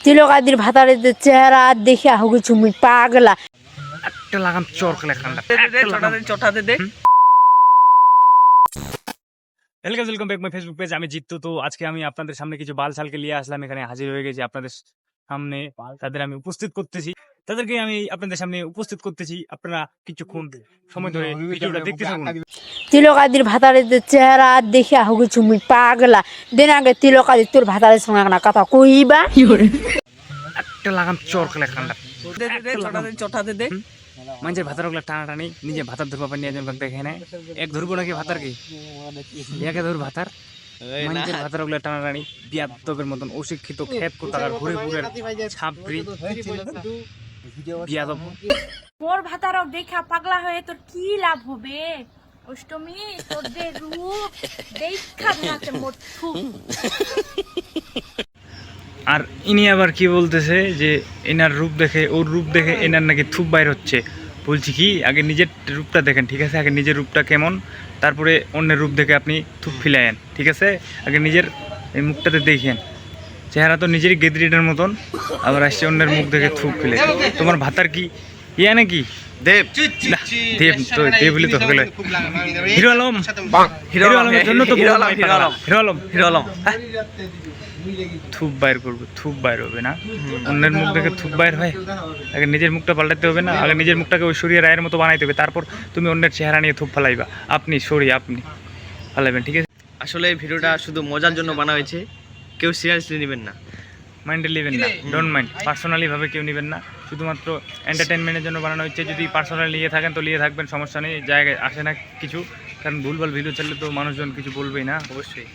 তিলকাদির ভাতারে যে চেহারা দেখে আহুগু চুমি পাগলা একটা লাগাম চর খেলে খান্ডা চটা দে দে hello welcome back my Facebook page আমি জিত্তু তো আজকে আমি আপনাদের সামনে কিছু বাল ছালকে নিয়ে আসলাম এখানে হাজির হয়ে গেছি আপনাদের সামনে তাদের আমি উপস্থিত করতেছি তাদেরকে আমি আপনাদের সামনে উপস্থিত করতেছি আপনারা কিছুক্ষণ সময় ধরে ভিডিওটা দেখতে থাকুন তিলকাদির ভাতারে যে চেহারা দেখে আহুগু চুমি পাগলা। দিন আগে তিলকাদি তোর ভাতারের সঙ্গে না কথা কইবা। একটা লাগাম চর খেলে খান্ডা দে দে দে চটা দে দে দে। মানুষের ভাতার ওগুলা টানা টানি নিজে ভাতার ধরবা পানি একজন দেখে নেয় এক ধরবো নাকি ভাতার কি? একে ধর ভাতার। মানুষের ভাতার ওগুলা টানা টানি বিয়াদবের মতন অশিক্ষিত খেত কোথাকার ঘুরে ঘুরে ছাপড়ি। বিয়াদব। মোর ভাতারও দেখা পাগলা হয়ে তোর কি লাভ হবে? অষ্টমী তোর যে রূপ দেখা মোর আর ইনি আবার কি বলতেছে যে এনার রূপ দেখে ওর রূপ দেখে এনার নাকি থুপ বাইর হচ্ছে। বলছি কি আগে নিজের রূপটা দেখেন ঠিক আছে? আগে নিজের রূপটা কেমন? তারপরে অন্যের রূপ দেখে আপনি থুপ ফিলায়েন ঠিক আছে? আগে নিজের এই মুখটাতে দেখেন। চেহারা তো নিজেরই গেদরিটার মতন আবার আসছে অন্যের মুখ দেখে থুপ ফেলে তোমার ভাতার কি ইয়া নাকি? দেব না, দেব তো দেব বলে তো হিরো আলম? হিরো আলমের জন্য তো Hero Alam, Hero Alam. Hero Alam. Hero Alam. থুপ বাইর করবে থুপ বাইর হবে না? অন্যের মুখ দেখে থুপ বাইর হয়? আগে নিজের মুখটা পাল্টাতে হবে না? আগে নিজের মুখটাকে ঐশ্বরিয়া রায়ের মতো বানাইতে হবে। তারপর তুমি অন্যের চেহারা নিয়ে থুপ ফালাইবা। আপনি সরি আপনি। ফালাইবেন ঠিক আছে? আসলে এই ভিডিওটা শুধু মজার জন্য বানা হয়েছে। কেউ সিরিয়াসলি নেবেন না। মাইন্ডে নেবেন না। ডোন্ট মাইন্ড পার্সোনালি ভাবে কেউ নেবেন না। শুধুমাত্র এন্টারটেনমেন্টের জন্য বানানো হচ্ছে। যদি পার্সোনাল নিয়ে থাকেন তো নিয়ে থাকবেন, সমস্যা নেই, জায়গায় আসে না কিছু। কারণ ভুলভাল ভিডিও চললে তো মানুষজন কিছু বলবেই না। অবশ্যই।